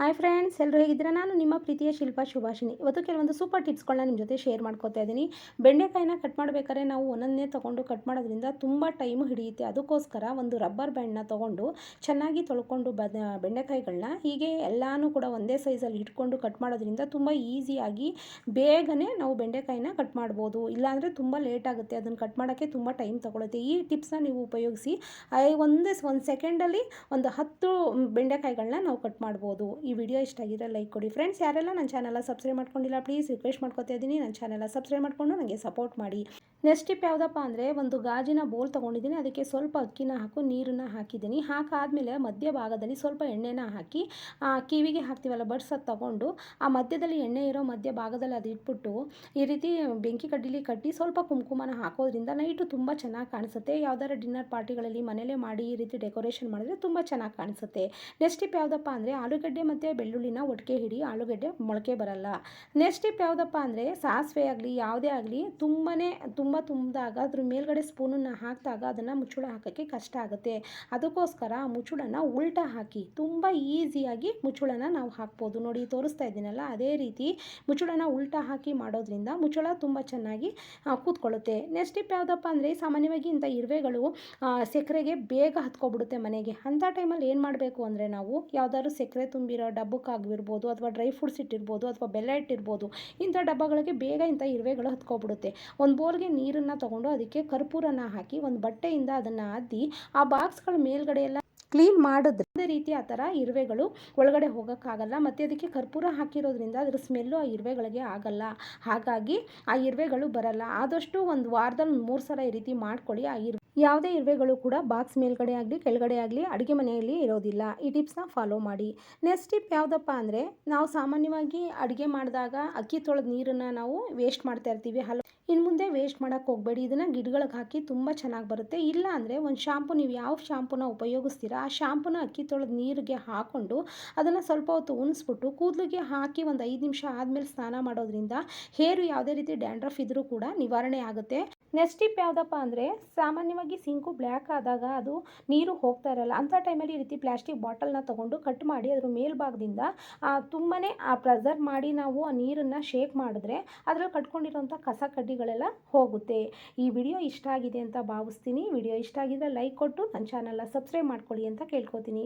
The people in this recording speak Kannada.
ಹಾಯ್ ಫ್ರೆಂಡ್ಸ್ ಎಲ್ಲರೂ ಹೇಗಿದ್ದೀರಾ? ನಾನು ನಿಮ್ಮ ಪ್ರೀತಿಯ ಶಿಲ್ಪಾ ಶುಭಾಷಿನಿ ಇವತ್ತು ಕೆಲವೊಂದು ಸೂಪರ್ ಟಿಪ್ಸ್ಗಳನ್ನ ನಿಮ್ಮ ಜೊತೆ ಶೇರ್ ಮಾಡ್ಕೋತಾ ಇದ್ದೀನಿ. ಬೆಂಡೆಕಾಯಿನ ಕಟ್ ಮಾಡಬೇಕಾದ್ರೆ ನಾವು ಒಂದೊಂದೇ ತೊಗೊಂಡು ಕಟ್ ಮಾಡೋದ್ರಿಂದ ತುಂಬ ಟೈಮು ಹಿಡಿಯುತ್ತೆ. ಅದಕ್ಕೋಸ್ಕರ ಒಂದು ರಬ್ಬರ್ ಬ್ಯಾಂಡ್ನ ತೊಗೊಂಡು ಚೆನ್ನಾಗಿ ತೊಳ್ಕೊಂಡು ಬದ ಬೆಂಡೆಕಾಯಿಗಳನ್ನ ಹೀಗೆ ಎಲ್ಲನೂ ಕೂಡ ಒಂದೇ ಸೈಜಲ್ಲಿ ಇಟ್ಕೊಂಡು ಕಟ್ ಮಾಡೋದ್ರಿಂದ ತುಂಬ ಈಸಿಯಾಗಿ ಬೇಗನೆ ನಾವು ಬೆಂಡೆಕಾಯಿನ ಕಟ್ ಮಾಡ್ಬೋದು. ಇಲ್ಲಾಂದರೆ ತುಂಬ ಲೇಟ್ ಆಗುತ್ತೆ. ಅದನ್ನು ಕಟ್ ಮಾಡೋಕ್ಕೆ ತುಂಬ ಟೈಮ್ ತೊಗೊಳುತ್ತೆ. ಈ ಟಿಪ್ಸ್ನ ನೀವು ಉಪಯೋಗಿಸಿ, ಐ- ಒಂದೇ, ಒಂದು ಸೆಕೆಂಡಲ್ಲಿ ಒಂದು ಹತ್ತು ಬೆಂಡೆಕಾಯಿಗಳನ್ನ ನಾವು ಕಟ್ ಮಾಡ್ಬೋದು. ಈ ವಿಡಿಯೋ ಇಷ್ಟ ಆಗಿದ್ರೆ ಲೈಕ್ ಕೊಡಿ. ಫ್ರೆಂಡ್ಸ್ ಯಾರೆಲ್ಲ ನನ್ನ ಚಾನಲ್ ಸಬ್ಸ್ಕ್ರೈಬ್ ಮಾಡ್ಕೊಂಡಿಲ್ಲ ಪ್ಲೀಸ್ ರಿಕ್ವೆಸ್ಟ್ ಮಾಡ್ಕೊತಾ ಇದ್ದೀನಿ ನನ್ನ ಚಾನಲ್ ಸಬ್ಸ್ಕ್ರೈಬ್ ಮಾಡಿಕೊಂಡು ನನಗೆ ಸಪೋರ್ಟ್ ಮಾಡಿ. ನೆಕ್ಸ್ಟ್ ಟಿಪ್ ಯಾವುದಪ್ಪ ಅಂದರೆ ಒಂದು ಗಾಜಿನ ಬೋಲ್ ತೊಗೊಂಡಿದ್ದೀನಿ ಅದಕ್ಕೆ ಸ್ವಲ್ಪ ಅಕ್ಕಿನ ಹಾಕು ನೀರನ್ನು ಹಾಕಿದ್ದೀನಿ. ಹಾಕಾದಮೇಲೆ ಮಧ್ಯ ಭಾಗದಲ್ಲಿ ಸ್ವಲ್ಪ ಎಣ್ಣೆನ ಹಾಕಿ ಆ, ಕಿವಿಗೆ ಹಾಕ್ತೀವಲ್ಲ ಬಡ್ಸ್ ಅದು ತಗೊಂಡು ಆ ಮಧ್ಯದಲ್ಲಿ ಎಣ್ಣೆ ಇರೋ ಮಧ್ಯ ಭಾಗದಲ್ಲಿ ಅದು ಇಟ್ಬಿಟ್ಟು ಈ ರೀತಿ ಬೆಂಕಿ ಕಡ್ಡಿಲಿ ಕಟ್ಟಿ ಸ್ವಲ್ಪ ಕುಂಕುಮನ ಹಾಕೋದ್ರಿಂದ ನೈಟು ತುಂಬ ಚೆನ್ನಾಗಿ ಕಾಣಿಸುತ್ತೆ. ಯಾವ್ದಾರ ಡಿನ್ನರ್ ಪಾರ್ಟಿಗಳಲ್ಲಿ ಮನೇಲೇ ಮಾಡಿ ಈ ರೀತಿ ಡೆಕೋರೇಷನ್ ಮಾಡಿದ್ರೆ ತುಂಬ ಚೆನ್ನಾಗಿ ಕಾಣಿಸುತ್ತೆ. ನೆಕ್ಸ್ಟ್ ಟಿಪ್ ಯಾವುದಪ್ಪ ಅಂದರೆ ಆಲೂಗಡ್ಡೆ ಮತ್ತು ಬೆಳ್ಳುಳ್ಳಿನ ಒಟ್ಟಿಗೆ ಹಿಡಿ ಆಲೂಗಡ್ಡೆ ಮೊಳಕೆ ಬರಲ್ಲ. ನೆಕ್ಸ್ಟ್ ಟಿಪ್ ಯಾವುದಪ್ಪ ಅಂದರೆ ಸಾಸಿವೆ ಆಗಲಿ ಯಾವುದೇ ಆಗಲಿ ತುಂಬಾ ತುಂಬ ತುಂಬಿದಾಗ, ಅದ್ರ ಮೇಲ್ಗಡೆ ಸ್ಪೂನನ್ನು ಹಾಕಿದಾಗ ಅದನ್ನು ಮುಚ್ಚಳ ಹಾಕೋಕ್ಕೆ ಕಷ್ಟ ಆಗುತ್ತೆ. ಅದಕ್ಕೋಸ್ಕರ ಆ ಮುಚ್ಚಳನ ಉಲ್ಟಾ ಹಾಕಿ, ತುಂಬ ಈಸಿಯಾಗಿ ಮುಚ್ಚಳನ ನಾವು ಹಾಕ್ಬೋದು. ನೋಡಿ, ತೋರಿಸ್ತಾ ಇದ್ದೀನಲ್ಲ, ಅದೇ ರೀತಿ ಮುಚ್ಚಳನ ಉಲ್ಟಾ ಹಾಕಿ ಮಾಡೋದ್ರಿಂದ ಮುಚ್ಚಳ ತುಂಬ ಚೆನ್ನಾಗಿ ಕೂತ್ಕೊಳ್ಳುತ್ತೆ. ನೆಕ್ಸ್ಟ್ ಟಿಪ್ ಯಾವುದಪ್ಪ ಅಂದರೆ, ಸಾಮಾನ್ಯವಾಗಿ ಇಂಥ ಇರುವೆಗಳು ಸಕ್ಕರೆಗೆ ಬೇಗ ಹತ್ಕೊಬಿಡುತ್ತೆ ಮನೆಗೆ. ಅಂಥ ಟೈಮಲ್ಲಿ ಏನು ಮಾಡಬೇಕು ಅಂದರೆ ನಾವು ಯಾವ್ದಾದ್ರು ಸಕ್ಕರೆ ತುಂಬಿರೋ ಡಬ್ಬಕ್ಕಾಗಿರ್ಬೋದು, ಅಥವಾ ಡ್ರೈ ಫ್ರೂಟ್ಸ್ ಇಟ್ಟಿರ್ಬೋದು, ಅಥವಾ ಬೆಲ್ಲ ಇಟ್ಟಿರ್ಬೋದು, ಇಂಥ ಡಬ್ಬಗಳಿಗೆ ಬೇಗ ಇಂಥ ಇರುವೆಗಳು ಹತ್ಕೊಬಿಡುತ್ತೆ. ಒಂದು ಬೋಲ್ಗೆ ನೀರನ್ನು ತಗೊಂಡು ಅದಕ್ಕೆ ಕರ್ಪೂರನ ಹಾಕಿ ಒಂದು ಬಟ್ಟೆಯಿಂದ ಅದನ್ನು ಅದ್ದಿ ಆ ಬಾಕ್ಸ್ಗಳ ಮೇಲ್ಗಡೆ ಎಲ್ಲ ಕ್ಲೀನ್ ಮಾಡಿದ್ರೆ ಅದೇ ರೀತಿ ಆ ಥರ ಇರುವೆಗಳು ಒಳಗಡೆ ಹೋಗೋಕ್ಕಾಗಲ್ಲ. ಮತ್ತು ಅದಕ್ಕೆ ಕರ್ಪೂರ ಹಾಕಿರೋದ್ರಿಂದ ಅದ್ರ ಸ್ಮೆಲ್ಲು ಆ ಇರುವೆಗಳಿಗೆ ಆಗಲ್ಲ. ಹಾಗಾಗಿ ಆ ಇರುವೆಗಳು ಬರಲ್ಲ. ಆದಷ್ಟು ಒಂದು ವಾರದಲ್ಲಿ ಮೂರು ಸಲ ಈ ರೀತಿ ಮಾಡ್ಕೊಳ್ಳಿ. ಆ ಇರು ಯಾವುದೇ ಇರುವೆಗಳು ಕೂಡ ಬಾಕ್ಸ್ ಮೇಲ್ಗಡೆ ಆಗಲಿ, ಕೆಳಗಡೆ ಆಗಲಿ, ಅಡುಗೆ ಮನೆಯಲ್ಲಿ ಇರೋದಿಲ್ಲ. ಈ ಟಿಪ್ಸ್ನ ಫಾಲೋ ಮಾಡಿ. ನೆಕ್ಸ್ಟ್ ಟಿಪ್ ಯಾವುದಪ್ಪ ಅಂದರೆ, ನಾವು ಸಾಮಾನ್ಯವಾಗಿ ಅಡುಗೆ ಮಾಡಿದಾಗ ಅಕ್ಕಿ ತೊಳೆದ ನೀರನ್ನು ನಾವು ವೇಸ್ಟ್ ಮಾಡ್ತಾ ಇರ್ತೀವಿ. ಹಲವು ಇನ್ನು ಮುಂದೆ ವೇಸ್ಟ್ ಮಾಡೋಕ್ಕೆ ಹೋಗಬೇಡಿ. ಇದನ್ನು ಗಿಡಗಳಿಗೆ ಹಾಕಿ ತುಂಬ ಚೆನ್ನಾಗಿ ಬರುತ್ತೆ. ಇಲ್ಲ ಅಂದರೆ ಒಂದು ಶಾಂಪು ನೀವು ಯಾವ ಶಾಂಪೂನ ಉಪಯೋಗಿಸ್ತೀರಾ, ಆ ಶಾಂಪೂನ ಅಕ್ಕಿ ತೊಳೆದ ನೀರಿಗೆ ಹಾಕ್ಕೊಂಡು ಅದನ್ನು ಸ್ವಲ್ಪ ಹೊತ್ತು ಉಣಿಸ್ಬಿಟ್ಟು ಕೂದಲಿಗೆ ಹಾಕಿ ಒಂದು ಐದು ನಿಮಿಷ ಆದಮೇಲೆ ಸ್ನಾನ ಮಾಡೋದ್ರಿಂದ ಹೇರು ಯಾವುದೇ ರೀತಿ ಡ್ಯಾಂಡ್ರಫ್ ಇದ್ದರೂ ಕೂಡ ನಿವಾರಣೆ ಆಗುತ್ತೆ. ನೆಕ್ಸ್ಟ್ ಟಿಪ್ ಯಾವುದಪ್ಪ ಅಂದರೆ ಸಾಮಾನ್ಯವಾಗಿ ಸಿಂಕು ಬ್ಲ್ಯಾಕ್ ಆದಾಗ ಅದು ನೀರು ಹೋಗ್ತಾ ಇರಲ್ಲ. ಅಂಥ ಟೈಮಲ್ಲಿ ಈ ರೀತಿ ಪ್ಲಾಸ್ಟಿಕ್ ಬಾಟಲ್ನ ತೊಗೊಂಡು ಕಟ್ ಮಾಡಿ ಅದ್ರ ಮೇಲ್ಭಾಗದಿಂದ ತುಂಬಾ ಆ ಪ್ರೆಸರ್ ಮಾಡಿ ನಾವು ಆ ನೀರನ್ನು ಶೇಕ್ ಮಾಡಿದ್ರೆ ಅದರಲ್ಲಿ ಕಟ್ಕೊಂಡಿರೋಂಥ ಕಸ ಕಡ್ಡಿಗಳೆಲ್ಲ ಹೋಗುತ್ತೆ. ಈ ವಿಡಿಯೋ ಇಷ್ಟ ಆಗಿದೆ ಅಂತ ಭಾವಿಸ್ತೀನಿ. ವಿಡಿಯೋ ಇಷ್ಟ ಆಗಿದ್ರೆ ಲೈಕ್ ಕೊಟ್ಟು ನನ್ನ ಚಾನಲ್ನ ಸಬ್ಸ್ಕ್ರೈಬ್ ಮಾಡ್ಕೊಳ್ಳಿ ಅಂತ ಕೇಳ್ಕೊತೀನಿ.